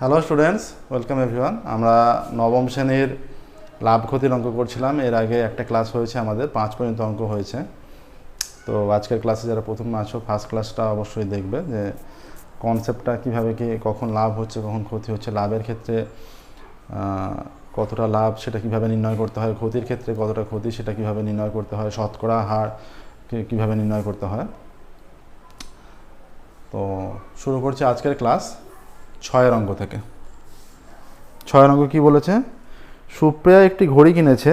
Hello students welcome everyone আমরা নবম শ্রেণির লাভ ক্ষতির অঙ্ক করছিলাম। এর আগে একটা ক্লাস হয়েছে আমাদের, পাঁচ পর্যন্ত অঙ্ক হয়েছে। তো আজকের ক্লাসে যারা প্রথম আছো ফার্স্ট ক্লাসটা অবশ্যই দেখবে যে কনসেপ্টটা কীভাবে কি, কখন লাভ হচ্ছে, কখন ক্ষতি হচ্ছে, লাভের ক্ষেত্রে কতটা লাভ সেটা কীভাবে নির্ণয় করতে হয়, ক্ষতির ক্ষেত্রে কতটা ক্ষতি সেটা কীভাবে নির্ণয় করতে হয়, শতকরা হার কীভাবে নির্ণয় করতে হয়। তো শুরু করছি আজকের ক্লাস ছয়ের অঙ্ক থেকে। ছয়ের অঙ্ক কি বলেছে? সুপ্রিয়া একটি ঘড়ি কিনেছে।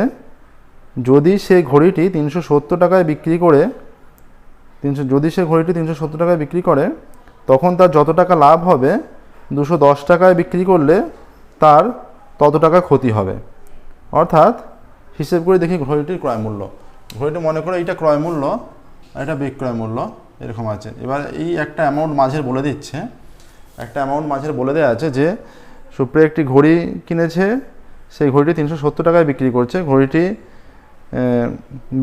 যদি সে ঘড়িটি তিনশো সত্তর টাকায় বিক্রি করে, তিনশো, যদি সে ঘড়িটি তিনশো সত্তর টাকায় বিক্রি করে, তখন তার যত টাকা লাভ হবে, দুশো দশ টাকায় বিক্রি করলে তার তত টাকা ক্ষতি হবে। অর্থাৎ, হিসেব করে দেখি ঘড়িটির ক্রয় মূল্য। ঘড়িটি মনে করে এইটা ক্রয় মূল্য, আর এটা বিক্রয় মূল্য, এরকম আছে। এবার এই একটা অ্যামাউন্ট মাঝের বলে দিচ্ছে। একটা অ্যামাউন্ট মাঝের বলে দেওয়া আছে যে, সুপ্রিয়া একটি ঘড়ি কিনেছে, সেই ঘড়িটি তিনশো সত্তর টাকায় বিক্রি করছে। ঘড়িটি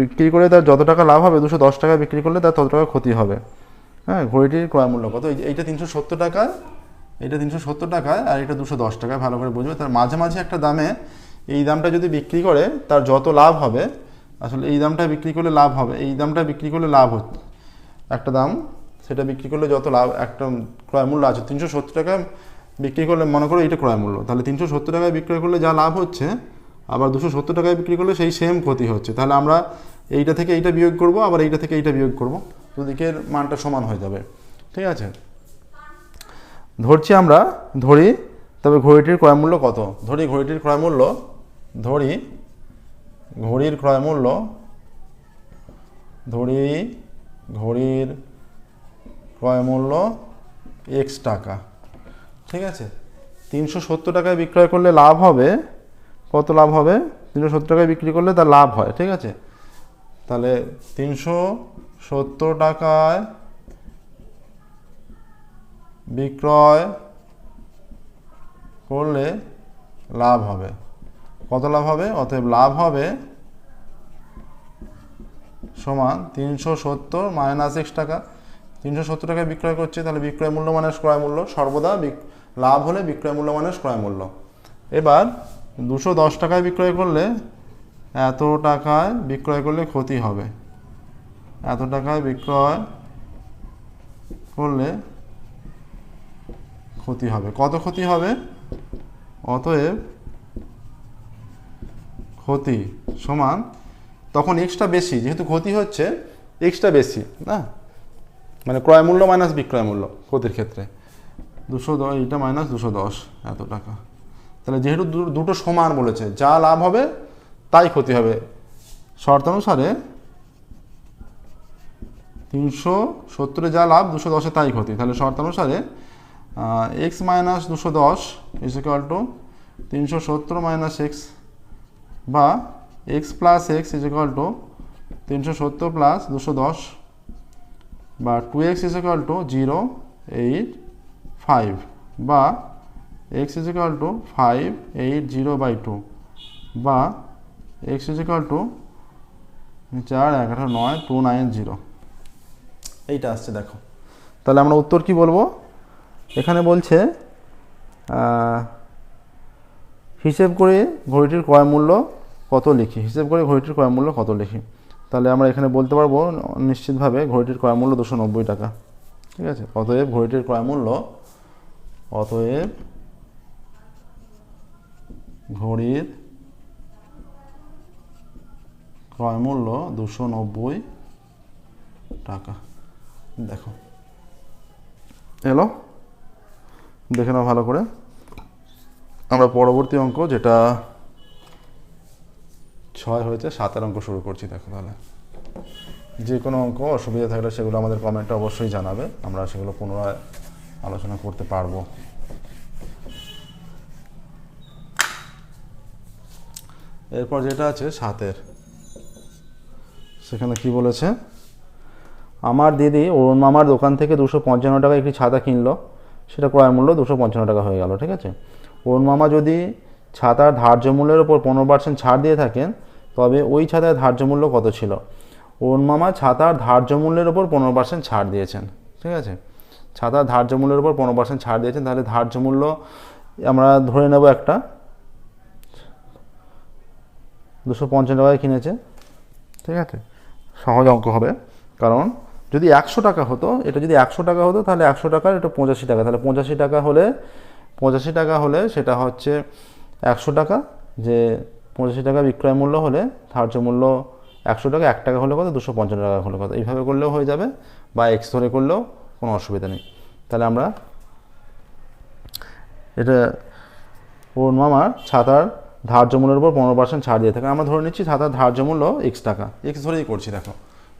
বিক্রি করে তার যত টাকা লাভ হবে, দুশো দশ টাকায় বিক্রি করলে তার তত টাকা ক্ষতি হবে। হ্যাঁ ঘড়িটির ক্রয় মূল্য কত? এইটা তিনশো সত্তর টাকা এটা তিনশো সত্তর টাকায় আর এটা দুশো দশ টাকায় ভালো করে বুঝবে। তার মাঝামাঝি একটা দামে এই দামটা যদি বিক্রি করে, তার যত লাভ হবে, আসলে এই দামটা বিক্রি করলে লাভ হবে, এই দামটা বিক্রি করলে লাভ হচ্ছে। একটা দাম সেটা বিক্রি করলে যত লাভ, একটা ক্রয় মূল্য আছে, তিনশো সত্তর টাকায় বিক্রি করলে, মনে করো এটা ক্রয় মূল্য, তাহলে তিনশো সত্তর টাকায় বিক্রয় করলে যা লাভ হচ্ছে, আবার দুশো সত্তর টাকায় বিক্রি করলে সেই সেম ক্ষতি হচ্ছে। তাহলে আমরা এইটা থেকে এইটা বিয়োগ করব, আবার এইটা থেকে এইটা বিয়োগ করব। দুদিকের মানটা সমান হয়ে যাবে। ঠিক আছে? ধরছি আমরা, ধরি, তবে ঘড়িটির ক্রয় মূল্য কত? ধরি ঘড়িটির ক্রয় মূল্য, ধরি ঘড়ির ক্রয় মূল্য, ধরি ঘড়ির ক্রয় মূল্য এক্স টাকা। ঠিক আছে? তিনশো সত্তর টাকায় বিক্রয় করলে লাভ হবে। কত লাভ হবে? তিনশো সত্তর টাকায় বিক্রি করলে তার লাভ হয়। ঠিক আছে? তাহলে তিনশো সত্তর টাকায় বিক্রয় করলে লাভ হবে। কত লাভ হবে? অতএব লাভ হবে সমান তিনশো সত্তর মাইনাস এক্স টাকা। তিনশো সত্তর টাকায় বিক্রয় করছে, তাহলে বিক্রয় মূল্য মাইনাস ক্রয় মূল্য, সর্বদা লাভ হলে বিক্রয় মূল্য মাইনাস ক্রয় মূল্য। এবার দুশো দশ টাকায় বিক্রয় করলে এত টাকায় বিক্রয় করলে ক্ষতি হবে। এত টাকায় বিক্রয় করলে ক্ষতি হবে। কত ক্ষতি হবে? অতএব ক্ষতি সমান, তখন এক্সট্রা বেশি, যেহেতু ক্ষতি হচ্ছে এক্সট্রা বেশি, না? মানে ক্রয় মূল্য মাইনাস বিক্রয় মূল্য ক্ষতির ক্ষেত্রে। দুশো দশ এইটা মাইনাস দুশো দশ এত টাকা। তাহলে যেহেতু দুটো সমান বলেছে, যা লাভ হবে তাই ক্ষতি হবে। শর্তানুসারে তিনশো সত্তরে যা লাভ, দুশো দশে তাই ক্ষতি। তাহলে শর্তানুসারে এক্স মাইনাস দুশো দশ ইজ ইকাল টু তিনশো সত্তর মাইনাস এক্স বা X plus X is equal to তিনশো সত্তর প্লাস দুশো দশ বা two X is equal to zero eight five বা X is equal to five eight zero by two বা এক্স ইজ ইকাল টু চার, এগারো, নয় টু নাইন জিরো এইটা আসছে, দেখো। তাহলে আমরা উত্তর কি বলব? এখানে বলছে হিসেব করে ঘড়িটির ক্রয় মূল্য কত লিখি? হিসেব করে ঘড়িটির ক্রয় মূল্য কত লিখি? তাহলে আমরা এখানে বলতে পারব, নিশ্চিতভাবে ঘড়িটির ক্রয় মূল্য দুশো নব্বই টাকা। ঠিক আছে? অতএব ঘড়িটির ক্রয় মূল্য, অতএব ঘড়ির ক্রয় মূল্য দুশো নব্বই টাকা। দেখো। এলো? দেখে নাও ভালো করে। আমরা পরবর্তী অঙ্ক, যেটা ছয় হয়েছে, সাতের অঙ্ক শুরু করছি, দেখো তাহলে। যে কোনো অঙ্ক অসুবিধা থাকলে সেগুলো আমাদের কমেন্টে অবশ্যই জানাবে, আমরা সেগুলো পুনরায় আলোচনা করতে পারব। এরপর যেটা আছে, সাতের। সেখানে কি বলেছে? আমার দিদি অরুণ মামার দোকান থেকে দুশো পঞ্চান্ন টাকা একটি ছাতা কিনলো। সেটা ক্রয় মূল্য দুশো পঞ্চান্ন টাকা হয়ে গেল, ঠিক আছে? অরুণ মামা যদি ছাতার ধার্য মূল্যের ওপর পনেরো পার্সেন্ট ছাড় দিয়ে থাকেন তবে ওই ছাতার ধার্য মূল্য কত ছিল? ওর মামা ছাতার ধার্য মূল্যের ওপর পনেরো পার্সেন্ট ছাড় দিয়েছেন, ঠিক আছে? ছাতার ধার্য মূল্যের উপর পনেরো পার্সেন্ট ছাড় দিয়েছেন, তাহলে ধার্য মূল্য আমরা ধরে নেব একটা। দুশো পঞ্চান্ন টাকায় কিনেছে, ঠিক আছে? সহজ অঙ্ক হবে, কারণ যদি একশো টাকা হতো, এটা যদি একশো টাকা হতো, তাহলে একশো টাকার এটা পঁচাশি টাকা, তাহলে পঁচাশি টাকা হলে, পঁচাশি টাকা হলে সেটা হচ্ছে একশো টাকা, যে পঁচাশি টাকা বিক্রয় মূল্য হলে ধার্য মূল্য একশো টাকা, এক টাকা হলে কত? দুশো পঞ্চান্ন টাকা হলে কত? এইভাবে করলেও হয়ে যাবে বা এক্স ধরে করলেও কোনো অসুবিধা নেই। তাহলে আমরা এটা ওর মামার ছাতার ধার্য মূল্যের উপর পনেরো পার্সেন্ট ছাড় দিয়ে থাকে। আমরা ধরে নিচ্ছি ছাতার ধার্য মূল্য এক্স টাকা। এক্স ধরেই করছি, দেখো।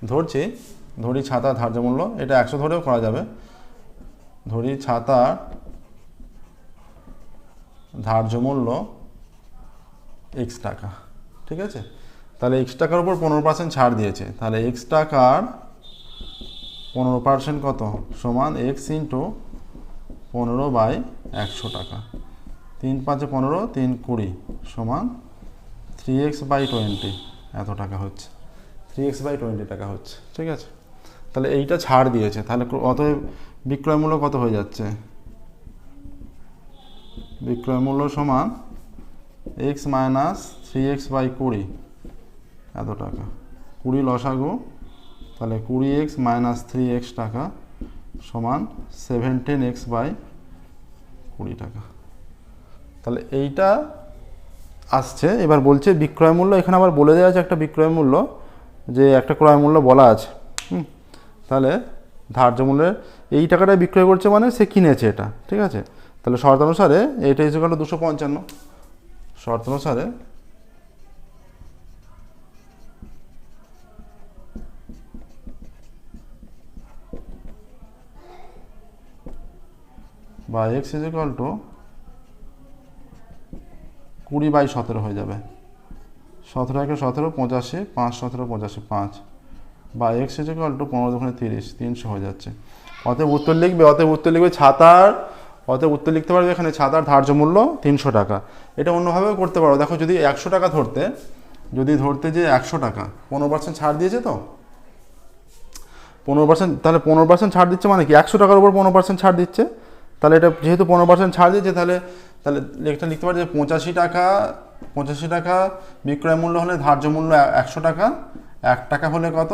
ধরছি, ধরি ছাতা ধার্য মূল্য। এটা একশো ধরেও করা যাবে। ধরি ছাতার ধার্য মূল্য এক্স টাকা, ঠিক আছে? তাহলে এক্স টাকার উপর পনেরো পার্সেন্ট ছাড় দিয়েছে। তাহলে এক্স টাকার পনেরো পার্সেন্ট কত? সমান এক্স ইন্টু পনেরো বাই একশো টাকা। তিন পাঁচে পনেরো, তিন কুড়ি সমান থ্রি এক্স বাই টোয়েন্টি এত টাকা হচ্ছে। থ্রি এক্স বাই টোয়েন্টি টাকা হচ্ছে, ঠিক আছে? তাহলে এইটা ছাড় দিয়েছে। তাহলে অতএব বিক্রয় মূল্য কত হয়ে যাচ্ছে? বিক্রয় মূল্য সমান X minus three X by কুড়ি। এত টাকা। কুড়ি লসাগু, তাহলে কুড়ি এক্স মাইনাস থ্রি এক্স টাকা সমান সেভেন্টিন এক্স বাই কুড়ি টাকা। তাহলে এইটা আসছে। এবার বলছে বিক্রয় মূল্য, এখানে আবার বলে দেওয়া আছে একটা বিক্রয় মূল্য, যে একটা ক্রয় মূল্য বলা আছে। তাহলে ধার্য মূল্যের এই টাকাটা বিক্রয় করছে মানে সে কিনেছে এটা, ঠিক আছে? তাহলে শর্ত অনুসারে এইটা হিসেবে দুশো পঞ্চান্ন। শর্ত অনুসারে বা এক্স ইজ ইকাল টু কুড়ি বাই সতেরো হয়ে যাবে। সতেরো একে সতেরো, পঁচাশি, পাঁচ, সতেরো, পঁচাশি, পাঁচ। বা এক্স ইজ ইকাল টু পনেরো দোকানে তিরিশ, তিনশো হয়ে যাচ্ছে। অতএব উত্তর লিখবে, অতএব উত্তর লিখবে ছাতার, অতএব উত্তর লিখতে পারবে এখানে ছাতার ধার্য মূল্য তিনশো টাকা। এটা অন্যভাবেও করতে পারো। দেখো যদি একশো টাকা ধরতে, যদি ধরতে যে একশো টাকা, পনেরো পার্সেন্ট ছাড় দিয়েছে তো? পনেরো পার্সেন্ট তাহলে পনেরো পার্সেন্ট ছাড় দিচ্ছে মানে কি? একশো টাকার উপর পনেরো পার্সেন্ট ছাড় দিচ্ছে? তাহলে এটা যেহেতু পনেরো পার্সেন্ট ছাড় দিচ্ছে তাহলে তাহলে লেখটা লিখতে পারি যে পঁচাশি টাকা পঁচাশি টাকা বিক্রয় মূল্য হলে ধার্য মূল্য একশো টাকা, এক টাকা হলে কত?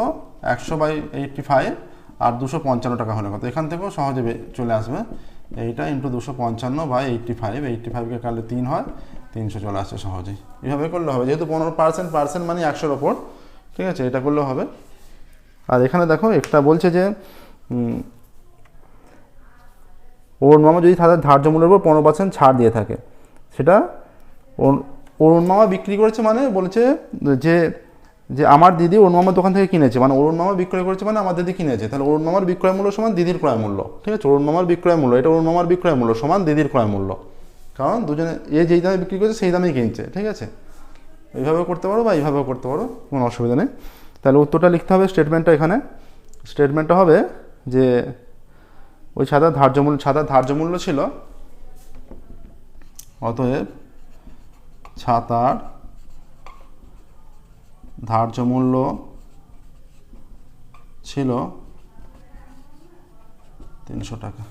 একশো বাই এইটটি ফাইভ আর দুশো পঞ্চান্ন টাকা হলে কত? এখান থেকেও সহজে চলে আসবে। এইটা ইন্টু দুশো পঞ্চান্ন বাই এইটটি ফাইভ এইটটি ফাইভকে কাটলে তিন হয়, তিনশো চলে আসছে সহজেই। এভাবে করলে হবে, যেহেতু পনেরো পার্সেন্ট পার্সেন্ট মানে একশোর ওপর, ঠিক আছে? এটা করলেও হবে। আর এখানে দেখো, একটা বলছে যে অরুণ মামা যদি তাদের ধার্য মূল্যের উপর পনেরো পার্সেন্ট ছাড় দিয়ে থাকে, সেটা অরুণ মামা বিক্রি করেছে মানে বলেছে যে যে আমার দিদি অরুণ মামার দোকান থেকে কিনেছে মানে অরুণ মামা বিক্রয় করেছে মানে আমার দিদি কিনেছে। তাহলে অরুণ মামার বিক্রয় মূল্য সমান দিদির ক্রয় মূল্য। ঠিক আছে? অরুণ মামার বিক্রয় মূল্য, এটা অরুণ মামার বিক্রয় মূল্য সমান দিদির ক্রয় মূল্য। কারণ দুজনে, এ যেই দামে বিক্রি করেছে, সেই দামেই কিনছে। ঠিক আছে? এইভাবে করতে পারো বা এইভাবেও করতে পারো, কোনো অসুবিধা নেই। তাহলে উত্তরটা লিখতে হবে স্টেটমেন্টটা এখানে। স্টেটমেন্টটা হবে যে ওই ছাতার ধার্য মূল্য ছাতার ধার্য মূল্য ছিল অতএব ছাতার ধার্য মূল্য ছিল তিনশো টাকা।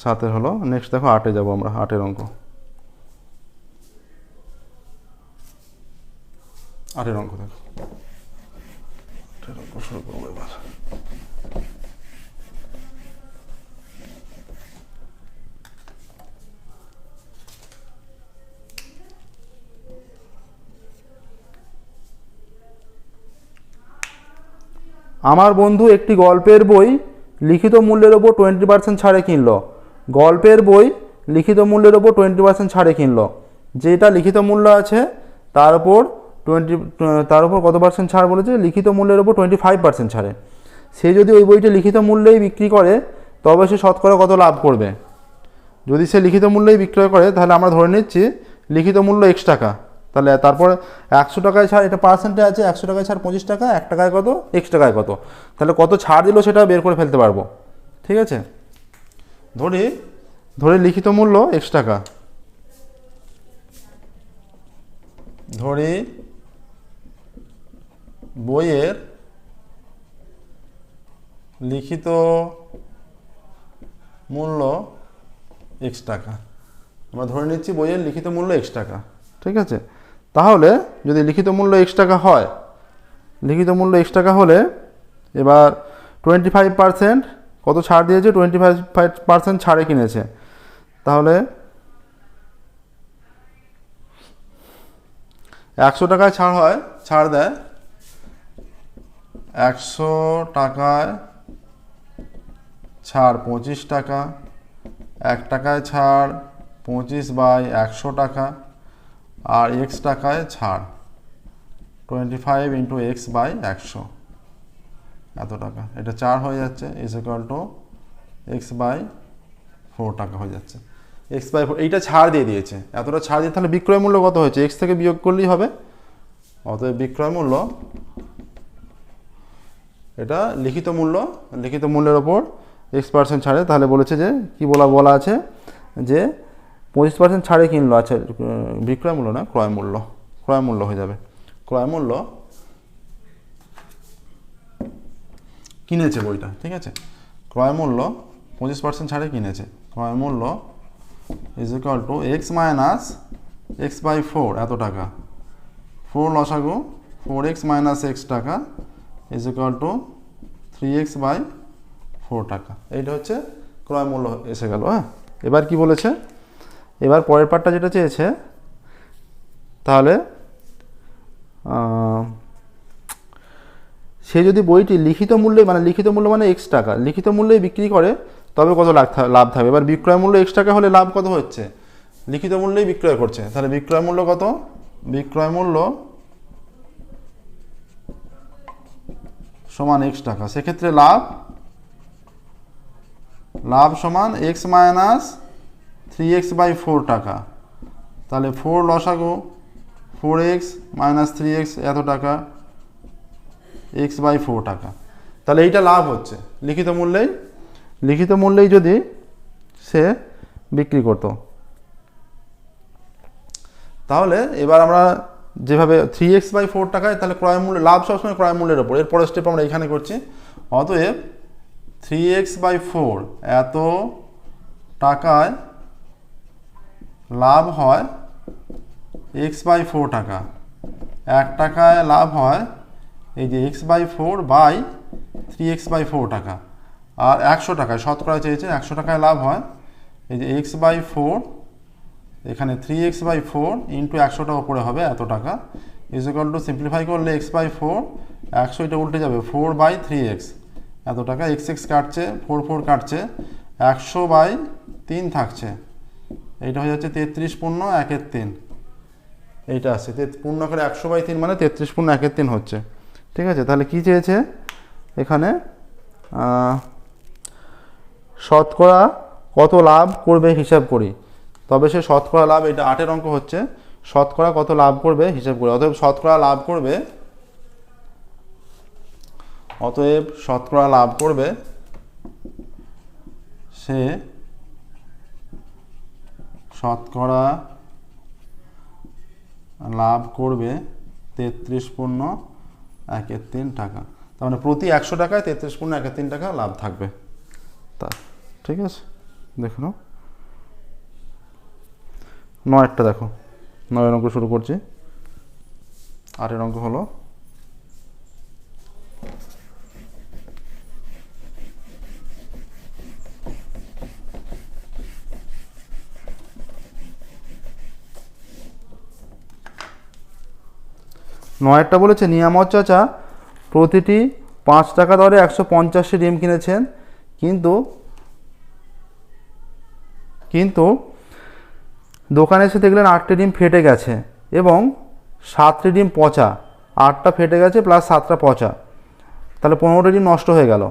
সাতের হলো নেক্সট দেখো, আটে যাব আমরা, আটের অঙ্ক। আটের অঙ্ক দেখো। আটের অঙ্ক শুরু করব এবার। আমার বন্ধু একটি গল্পের বই লিখিত মূল্যের ওপর টোয়েন্টি পার্সেন্ট ছাড়ে কিনলো। গল্পের বই লিখিত মূল্যের ওপর টোয়েন্টি পার্সেন্ট ছাড়ে কিনলো। যেটা লিখিত মূল্য আছে, তার উপর টোয়েন্টি, তার উপর কত পার্সেন্ট ছাড় বলেছে? লিখিত মূল্যের ওপর টোয়েন্টি ফাইভ পার্সেন্ট ছাড়ে। সে যদি ওই বইটি লিখিত মূল্যেই বিক্রি করে, তবে সে শতকরা কত লাভ করবে? যদি সে লিখিত মূল্যেই বিক্রয় করে, তাহলে আমরা ধরে নিচ্ছি লিখিত মূল্য এক্স টাকা। তাহলে তারপরে একশো টাকায় ছাড়, এটা পার্সেন্টে আছে, একশো টাকায় ছাড় পঁচিশ টাকা, এক টাকায় কত? এক্স টাকায় কত? তাহলে কত ছাড় দিল সেটা বের করে ফেলতে পারব। ঠিক আছে? ধরি, ধরে লিখিত মূল্য এক্স টাকা। ধরি বইয়ের লিখিত মূল্য এক্স টাকা। আমরা ধরে নিচ্ছি বইয়ের লিখিত মূল্য এক্স টাকা। ঠিক আছে? তাহলে যদি লিখিত মূল্য এক্স টাকা হয়, লিখিত মূল্য এক্স টাকা হলে এবার টোয়েন্টি ফাইভ পার্সেন্ট কত ছাড় দিয়েছে? টোয়েন্টি ফাইভ ফাইভ পার্সেন্ট ছাড়ে কিনেছে। তাহলে একশো টাকায় ছাড় হয়, ছাড় দেয় একশো টাকায় ছাড় পঁচিশ টাকা, এক টাকায় ছাড় পঁচিশ বাই একশো টাকা। আর এক্স টাকায় ছাড়। Twenty five into X by একশো। এত টাকা। এটা চার হয়ে যাচ্ছে is equal to X by four টাকা হয়ে যাচ্ছে। এক্স বাই ফোর এইটা ছাড় দিয়ে দিয়েছে। এতটা ছাড় দিয়ে, তাহলে বিক্রয় মূল্য কত হয়েছে? এক্স থেকে বিয়োগ করলেই হবে। অতএব বিক্রয় মূল্য, এটা লিখিত মূল্য, লিখিত মূল্যের ওপর এক্স পার্সেন্ট ছাড়ে, তাহলে বলেছে যে, কি বলা বলা আছে? যে পঁচিশ পার্সেন্ট ছাড়ে কিনলো আচ্ছা বিক্রয় মূল্য না, ক্রয় মূল্য ক্রয় মূল্য হয়ে যাবে। ক্রয় মূল্য কিনেছে বইটা, ঠিক আছে? ক্রয় মূল্য পঁচিশ পার্সেন্ট ছাড়ে কিনেছে। ক্রয় মূল্য is equal to X minus X by four এত টাকা। ফোর লসাগু ফোর এক্স মাইনাস এক্স টাকা is equal to three X by four টাকা। এইটা হচ্ছে ক্রয় মূল্য এসে গেল হ্যাঁ? এবার কি বলেছে? এবার পরের পার্টটা যেটা চেয়েছে, তাহলে সে যদি বইটি লিখিত মূল্যে মানে লিখিত মূল্য মানে এক্স টাকা, লিখিত মূল্যে বিক্রি করে, তবে কত লাভ লাভ থাকবে? এবার বিক্রয় মূল্য এক্স টাকা হলে লাভ কত হচ্ছে? লিখিত মূল্যেই বিক্রয় করছে, তাহলে বিক্রয় মূল্য কত? বিক্রয় মূল্য সমান এক্স টাকা। সেক্ষেত্রে লাভ লাভ সমান X minus three X by four টাকা। তাহলে ফোর লসাগু four X minus three X এত টাকা এক্স বাই ফোর টাকা। তাহলে এইটা লাভ হচ্ছে। লিখিত মূল্যেই লিখিত মূল্যেই যদি সে বিক্রি করতো। তাহলে এবার আমরা যেভাবে থ্রি এক্স বাই ফোর টাকায়, তাহলে ক্রয় মূল্য, লাভ সবসময় ক্রয় মূল্যের ওপর। এর পরের স্টেপ আমরা এখানে করছি। অতএব থ্রি এক্স বাই ফোর এত টাকায় লাভ হয় এক্স বাই ফোর টাকা। এক টাকায় লাভ হয় এই যে X by four by three X by four টাকা। আর একশো টাকায়, শতকরা চেয়েছে, একশো টাকায় লাভ হয়। এই যে এক্স বাই ফোর এখানে three X by four into একশোটা ওপরে হবে এত টাকা। ইজ ইকাল টু সিম্পলিফাই করলে এক্স বাই ফোর একশো এটা উল্টে যাবে ফোর বাই থ্রি এক্স এত টাকা এক্স এক্স কাটছে ফোর ফোর কাটছে, একশো বাই তিন থাকছে। এইটা হয়ে যাচ্ছে তেত্রিশ পূর্ণ একের তিন। এইটা আছে। পূর্ণ করে একশো বাই তিন মানে তেত্রিশ পূর্ণ একের তিন হচ্ছে। ঠিক আছে? তাহলে কি চেয়েছে? এখানে শতকরা কত লাভ করবে হিসাব করি। তবে সে শতকরা লাভ এটা আটের অঙ্ক হচ্ছে, শতকরা কত লাভ করবে হিসাব করি। অতএব শতকরা লাভ করবে, অতএব শতকরা লাভ করবে সে শতকরা লাভ করবে তেত্রিশ পূর্ণ একের তিন টাকা। তার মানে প্রতি একশো টাকায় তেত্রিশ পূর্ণ একের তিন টাকা লাভ থাকবে। তা, ঠিক আছে? দেখুন। নাও নয়েরটা দেখো। নয়ের অঙ্ক শুরু করছি। আটের অঙ্ক হলো নয়েরটা বলেছে, নিয়ামত চাচা, প্রতিটি পাঁচ টাকা দরে একশো পঞ্চাশটি ডিম কিনেছেন। কিন্তু কিন্তু দোকানে এসে দেখলেন আটটি ডিম ফেটে গেছে এবং সাতটি ডিম পচা। আটটা ফেটে গেছে প্লাস সাতটা পচা। তাহলে পনেরোটি ডিম নষ্ট হয়ে গেল।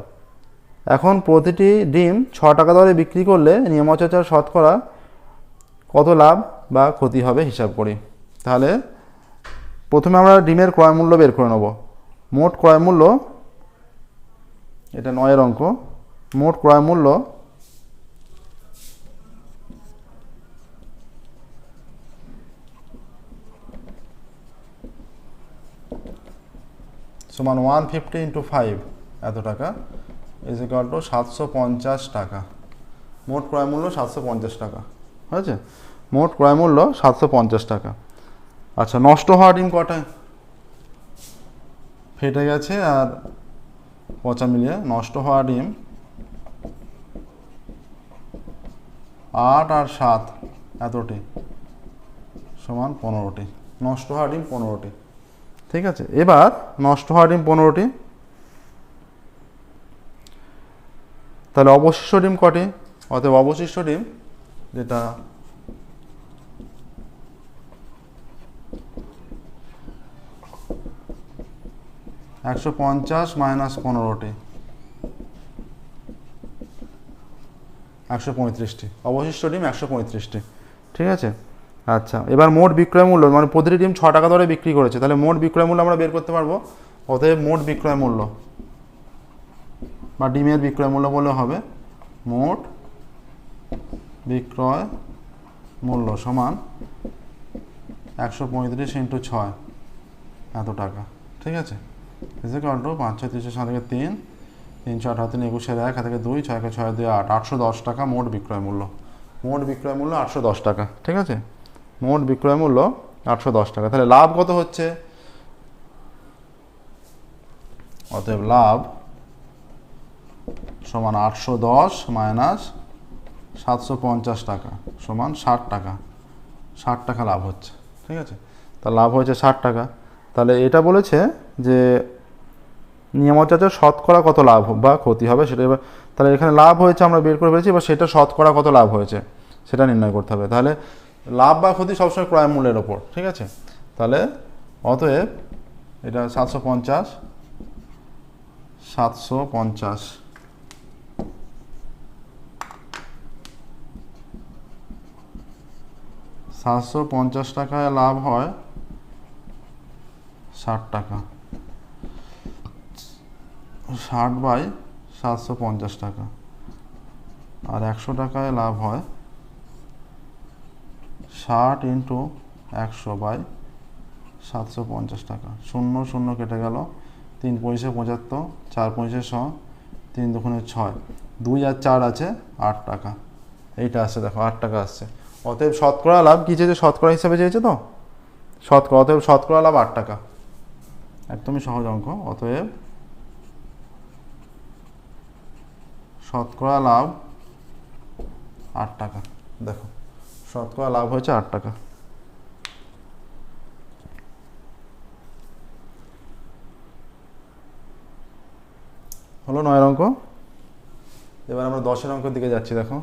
এখন প্রতিটি ডিম ছ টাকা দরে বিক্রি করলে নিয়মাচাচার শতকরা কত লাভ বা ক্ষতি হবে হিসাব করি। তাহলে প্রথমে আমরা ডিমের ক্রয় মূল্য বের করে নেব। মোট ক্রয় মূল্য, এটা নয়ের অঙ্ক, মোট ক্রয় মূল্য সমান ওয়ান ফিফটি ইন্টু ফাইভ, এত টাকা ইজ ইকাল টু সাতশো পঞ্চাশ টাকা। মোট ক্রয় মূল্য সাতশো পঞ্চাশ টাকা, হয়েছে? মোট ক্রয় মূল্য সাতশো পঞ্চাশ টাকা। আচ্ছা নষ্ট হওয়া ডিম কটায় ফেটে গেছে আর পচা মিলিয়ে নষ্ট হওয়া ডিম। আট আর সাত, এতটি। সমান পনেরোটি। নষ্ট হওয়া ডিম পনেরোটি। ঠিক আছে, এবার নষ্ট হওয়া ডিম পনেরোটি। তাহলে অবশিষ্ট ডিম কটি? অতএব অবশিষ্ট ডিম যেটা একশো পঞ্চাশ মাইনাস পনেরোটি। একশো পঁয়ত্রিশটি। অবশিষ্ট ডিম একশো পঁয়ত্রিশটি। ঠিক আছে? আচ্ছা এবার মোট বিক্রয় মূল্য মানে প্রতিটি ডিম ছ টাকা দরে বিক্রি করেছে, তাহলে মোট বিক্রয় মূল্য আমরা বের করতে পারব? অতএব মোট বিক্রয় মূল্য, বা ডিমের বিক্রয় মূল্য বলে হবে মোট বিক্রয় মূল্য সমান একশো পঁয়ত্রিশ ইন্টু ছয়, এত টাকা। ঠিক আছে? ইজিকাল টু পাঁচ ছয় তিনশো সাত থেকে তিন তিনশো আঠারো তিন একুশের এক থেকে দুই ছয় একে ছয় দুই আট আটশো দশ টাকা মোট বিক্রয় মূল্য মোট বিক্রয় মূল্য আটশো দশ টাকা ঠিক আছে মোট বিক্রয় মূল্য আটশো দশ টাকা তাহলে লাভ কত হচ্ছে অতএব লাভ সমান আটশো দশ মাইনাস সাতশো পঞ্চাশ টাকা সমান ষাট টাকা ষাট টাকা লাভ হচ্ছে ঠিক আছে তা লাভ হয়েছে ষাট টাকা তাহলে এটা বলেছে যে নিয়মাচার্য শতকরা কত লাভ বা ক্ষতি হবে সেটা এবার তাহলে এখানে লাভ হয়েছে আমরা বের করে ফেলেছি, এবার সেটা শতকরা কত লাভ হয়েছে সেটা নির্ণয় করতে হবে। তাহলে লাভ বা ক্ষতি সবসময় ক্রয় মূল্যের ওপর, ঠিক আছে? তাহলে অতএব এটা সাতশো পঞ্চাশ সাতশো পঞ্চাশ। সাতশো পঞ্চাশ টাকায় লাভ হয় ষাট টাকা। ষাট বাই সাতশো পঞ্চাশ টাকা। আর একশো টাকায় লাভ হয় ষাট ইন্টু একশো বাই সাতশো পঞ্চাশ টাকা। শূন্য শূন্য কেটে গেল। তিন পয়সা পঁচাত্তর, চার পয়সা ছ তিন দুগুণে ছয়। দুই আর চার আছে আট টাকা। এইটা আসছে, দেখো, আট টাকা আসছে। অতএব শতকরা লাভ কী চেয়েছে শতকরা হিসাবে চেয়েছে তো? শতকরা অতএব শতকরা লাভ আট টাকা। একদমই সহজ অঙ্ক, অতএব শতকরা লাভ আট টাকা। দেখো, শতকরা লাভ হয়েছে আট টাকা। হলো নয়ের অঙ্ক। এবার আমরা দশের অঙ্কের দিকে যাচ্ছি, দেখো।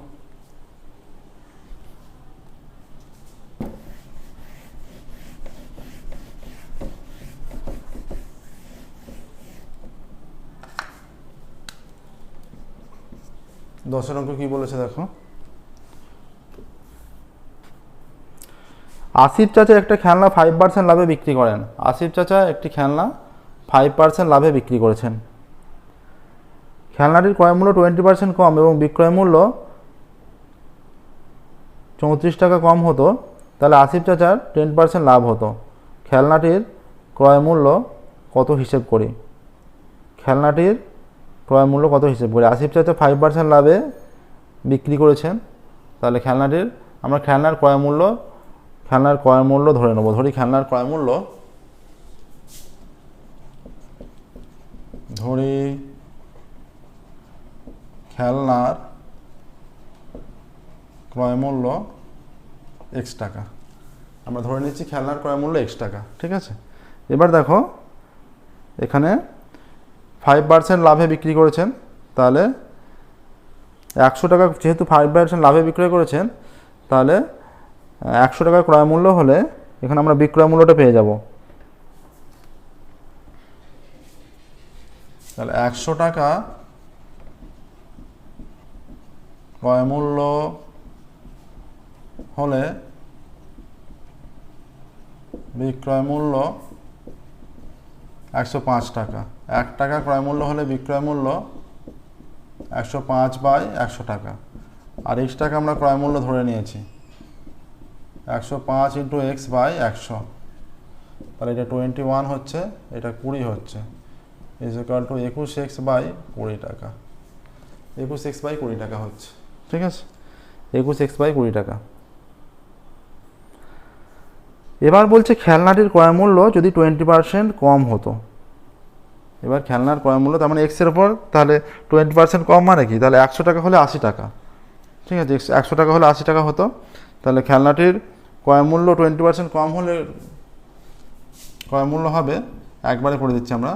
দশের অঙ্ক কি বলেছে দেখো? আসিফ চাচা একটা খেলনা ফাইভ পার্সেন্ট লাভে বিক্রি করেন। আসিফ চাচা একটি খেলনা ফাইভ পার্সেন্ট লাভে বিক্রি করেছেন। খেলনাটির ক্রয় মূল্য টোয়েন্টি পার্সেন্ট কম এবং বিক্রয় মূল্য চৌত্রিশ টাকা কম হতো, তাহলে আসিফ চাচার টেন পার্সেন্ট লাভ হতো। খেলনাটির ক্রয় মূল্য কত হিসেব করি? খেলনাটির ক্রয় মূল্য কত হিসেব করি আসিফ চাচা ফাইভ পার্সেন্ট লাভে বিক্রি করেছেন। তাহলে খেলনাটির, আমরা খেলনার ক্রয় মূল্য, খেলনার ক্রয় মূল্য ধরে নেব। ধরি খেলনার ক্রয় মূল্য। ধরি খেলনার ক্রয় মূল্য এক্স টাকা। আমরা ধরে নিচ্ছি খেলনার ক্রয় মূল্য এক্স টাকা। ঠিক আছে? এবার দেখো, এখানে ফাইভ পার্সেন্ট লাভে বিক্রি করেছেন, তাহলে একশো টাকা যেহেতু ফাইভ পার্সেন্ট লাভে বিক্রয় করেছেন, তাহলে একশো টাকা ক্রয় মূল্য হলে এখানে আমরা বিক্রয় মূল্যটা পেয়ে যাব। তাহলে একশো টাকা ক্রয় মূল্য হলে বিক্রয় মূল্য একশো পাঁচ টাকা। এক টাকা ক্রয় মূল্য হলে বিক্রয় মূল্য একশো পাঁচ বাই একশো টাকা। আর এক্স টাকা আমরা ক্রয় মূল্য ধরে নিয়েছি। একশো পাঁচ ইন্টু এক্স বাই একশো। তাহলে এটা টোয়েন্টি ওয়ান হচ্ছে, এটা কুড়ি হচ্ছে। ইজ ইকাল টু একুশ এক্স বাই কুড়ি টাকা। একুশ এক্স বাই কুড়ি টাকা হচ্ছে। ঠিক আছে? একুশ এক্স বাই কুড়ি টাকা। এবার বলছে খেলনাটির ক্রয় মূল্য যদি টোয়েন্টি পার্সেন্ট কম হতো। এবার খেলনার ক্রয় মূল্য তার মানে এক্সের ওপর তাহলে টোয়েন্টি পার্সেন্ট কম মানে কি? তাহলে একশো টাকা হলে আশি টাকা। ঠিক আছে একশো টাকা হলে আশি টাকা হতো। তাহলে খেলনাটির ক্রয় মূল্য টোয়েন্টি পার্সেন্ট কম হলে ক্রয় মূল্য হবে, একবারে করে দিচ্ছি আমরা,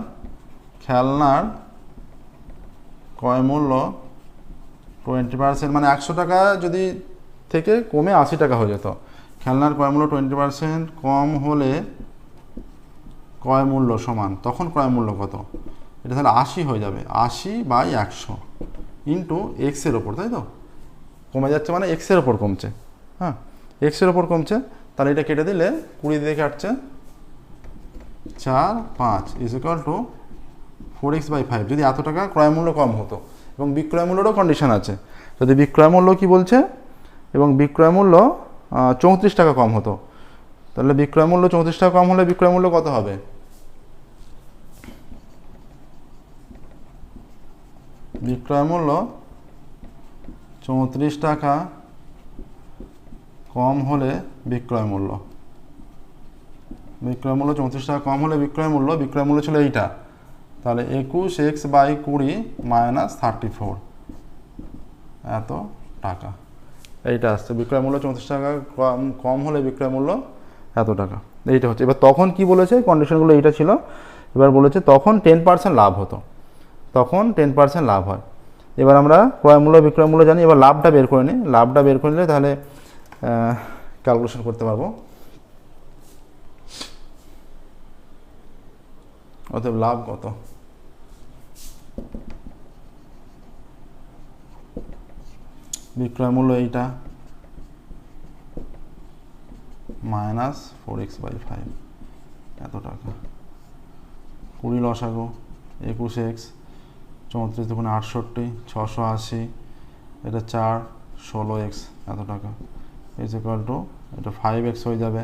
খেলনার ক্রয় মূল্য টোয়েন্টি পার্সেন্ট মানে একশো টাকা যদি থেকে কমে আশি টাকা হয়ে যেত। খেলনার ক্রয় মূল্য টোয়েন্টি পার্সেন্ট কম হলে ক্রয় মূল্য সমান। তখন ক্রয় মূল্য কত? এটা তাহলে আশি হয়ে যাবে। আশি বাই একশো ইন্টু এক্সের ওপর, তাই তো? কমে যাচ্ছে মানে এক্সের ওপর কমছে। হ্যাঁ এক্সের ওপর কমছে, তাহলে এটা কেটে দিলে কুড়ি দিয়ে কাটছে। চার, পাঁচ is equal to four X by five যদি এত টাকা ক্রয় মূল্য কম হতো, এবং বিক্রয় মূল্যেরও কন্ডিশন আছে। যদি বিক্রয় মূল্য কি বলছে? এবং বিক্রয় মূল্য চৌত্রিশ টাকা কম হতো। তাহলে বিক্রয় মূল্য চৌত্রিশ টাকা কম হলে বিক্রয় মূল্য কত হবে? বিক্রয় মূল্য চৌত্রিশ টাকা কম হলে বিক্রয় মূল্য। বিক্রয় মূল্য চৌত্রিশ টাকা কম হলে বিক্রয় মূল্য বিক্রয় মূল্য ছিল এইটা। তাহলে একুশ এক্স বাই কুড়ি মাইনাস থার্টি ফোর। এত টাকা। এইটা আসছে। বিক্রয় মূল্য চৌত্রিশ টাকা, কম কম হলে বিক্রয় মূল্য এত টাকা। এইটা হচ্ছে। এবার তখন কি বলেছে? কন্ডিশনগুলো এইটা ছিল। এবার বলেছে, তখন টেন পার্সেন্ট লাভ হতো। তখন টেন পার্সেন্ট লাভ হয়। এবার আমরা ক্রয় মূল্য, বিক্রয় মূল্য জানি। এবার লাভটা বের করে নিই। লাভটা বের করে নিলে তাহলে ক্যালকুলেশন করতে পারব। অতএব লাভ কত? বিক্রয় মূল্য এইটা। Minus four X by five এত টাকা। কুড়ি লসাগো, একুশ এক্স চৌত্রিশ দুগুণে আটষট্টি, ছশো আশি, এটা চার, ষোলো এক্স এত টাকা। ইজ ইকুয়াল টু এটা ফাইভ এক্স হয়ে যাবে,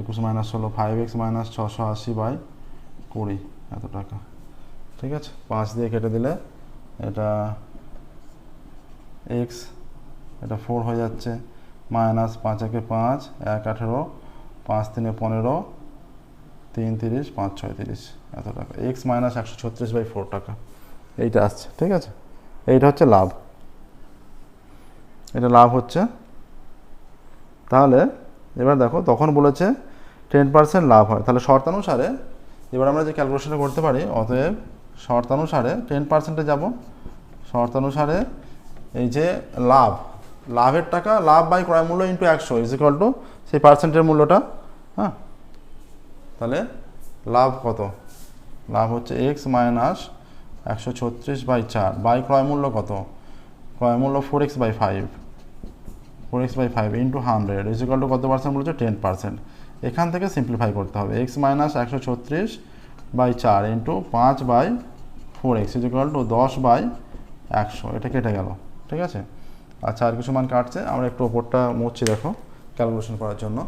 একুশ মাইনাস ষোলো ফাইভ এক্স মাইনাস ছশো আশি বাই কুড়ি, এত টাকা। ঠিক আছে? পাঁচ দিয়ে কেটে দিলে এটা এক্স এটা ফোর হয়ে যাচ্ছে। মাইনাস পাঁচ একে পাঁচ, এক আঠেরো, পাঁচ তিনে পনেরো, তিন তিরিশ, পাঁচ ছয় তিরিশ, এত টাকা। এক্স মাইনাস একশো ছত্রিশ বাই ফোর টাকা। এইটা আসছে, ঠিক আছে? এইটা হচ্ছে লাভ। এটা লাভ হচ্ছে। তাহলে এবার দেখো, তখন বলেছে টেন পার্সেন্ট লাভ হয়। তাহলে শর্তানুসারে এবার আমরা যে ক্যালকুলেশনটা করতে পারি, অতএব শর্তানুসারে টেন পার্সেন্টে যাব। শর্তানুসারে এই যে লাভ লাভের টাকা, লাভ বাই ক্রয় মূল্য ইন্টু একশো ইজ ইকাল টু সেই পার্সেন্টের মূল্যটা হ্যাঁ? তাহলে লাভ কত? লাভ হচ্ছে এক্স মাইনাস একশো ছত্রিশ বাই চার। বাই ক্রয় মূল্য কত? ক্রয় মূল্য four X by five four X by five into hundred is equal to কত পার্সেন্ট বলছে টেন পার্সেন্ট এখান থেকে সিম্পলিফাই করতে হবে। এক্স মাইনাস একশো ছত্রিশ বাই চার ইন্টু পাঁচ by four X is equal to দশ বাই একশো। এটা কেটে গেল। ঠিক আছে? আচ্ছা আর কিছু মান কাটছে? আমরা একটু ওপরটা মুছছি, দেখো ক্যালকুলেশন করার জন্য।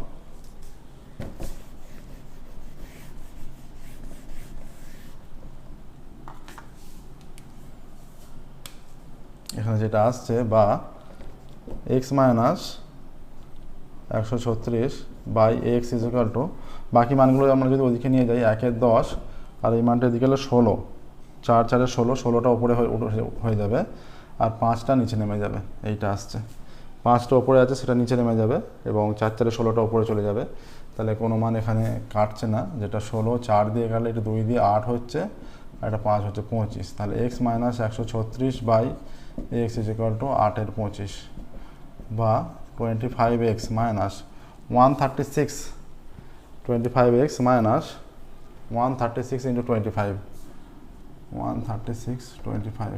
এখানে যেটা আসছে, বা এক্স মাইনাস একশো ছত্রিশ বাই এক্স ইজিক্যাল টু বাকি মানগুলো আমরা যদি ওদিকে নিয়ে যাই, একের দশ, আর এই মানটা এদিকে হলো ষোলো। চার, চারে ষোলো, ষোলোটা উপরে হয়ে যাবে। আর পাঁচটা নিচে নেমে যাবে, এইটা আসছে। পাঁচটা ওপরে আছে, সেটা নিচে নেমে যাবে এবং চার চারে ষোলোটা ওপরে চলে যাবে। তাহলে কোনো মান এখানে কাটছে না, যেটা ষোলো, চার দিয়ে গেলে এটা দুই দিয়ে আট হচ্ছে, আর এটা পাঁচ হচ্ছে পঁচিশ। তাহলে এক্স মাইনাস একশো ছত্রিশ by X is equal to আটের পঁচিশ বা twenty five X minus one thirty six, twenty five X minus one thirty six into twenty five. One thirty six, twenty five.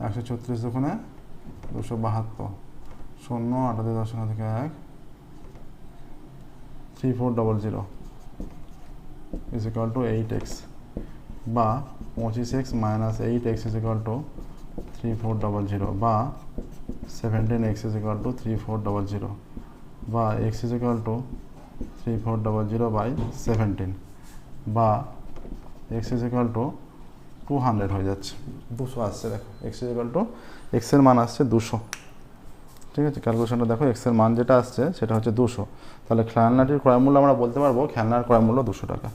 একশো ছত্রিশ ওখানে দুশো বাহাত্তর, শূন্য, আটাত্তর দশমিক থেকে এক three four double zero is to eight X বা পঁচিশ X minus eight X is to three four double zero বা seventeen X is to three four double zero বা X is to three four double zero by seventeen বা X is to two hundred হয়ে যাচ্ছে। দুশো আসছে, দেখো x equal to এক্সের মান আসছে দুশো। ঠিক আছে? ক্যালকুলেশনটা দেখো এক্সের মান যেটা আসছে, সেটা হচ্ছে দুশো। তাহলে খেলনাটির ক্রয় মূল্য আমরা বলতে পারব, খেলনার ক্রয় মূল্য দুশো টাকা।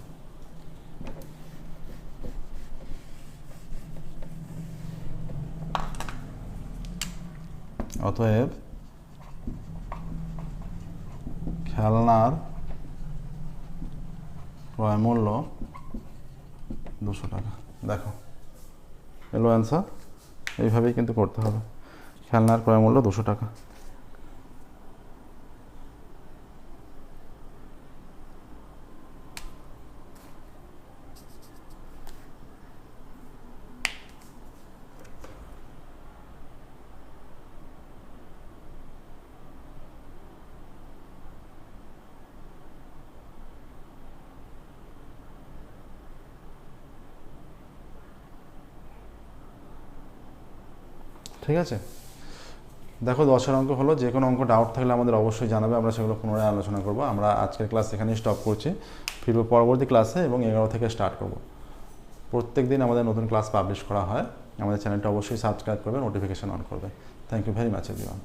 অতএব খেলনার ক্রয় মূল্য দুশো টাকা। দেখো। এলো অ্যান্সার এইভাবেই কিন্তু করতে হবে। খেলনার ক্রয় মূল্য দুশো টাকা ঠিক আছে? দেখো, দশের অঙ্ক হলো, যে কোনো অঙ্ক ডাউট থাকলে আমাদের অবশ্যই জানাবে, আমরা সেগুলো পুনরায় আলোচনা করব। আমরা আজকের ক্লাস এখানেই স্টপ করছি। ফিরবো পরবর্তী ক্লাসে এবং এগারো থেকে স্টার্ট করব। প্রত্যেক দিন আমাদের নতুন ক্লাস পাবলিশ করা হয়। আমাদের চ্যানেলটা অবশ্যই সাবস্ক্রাইব করবে নোটিফিকেশান অন করবে thank you very much everyone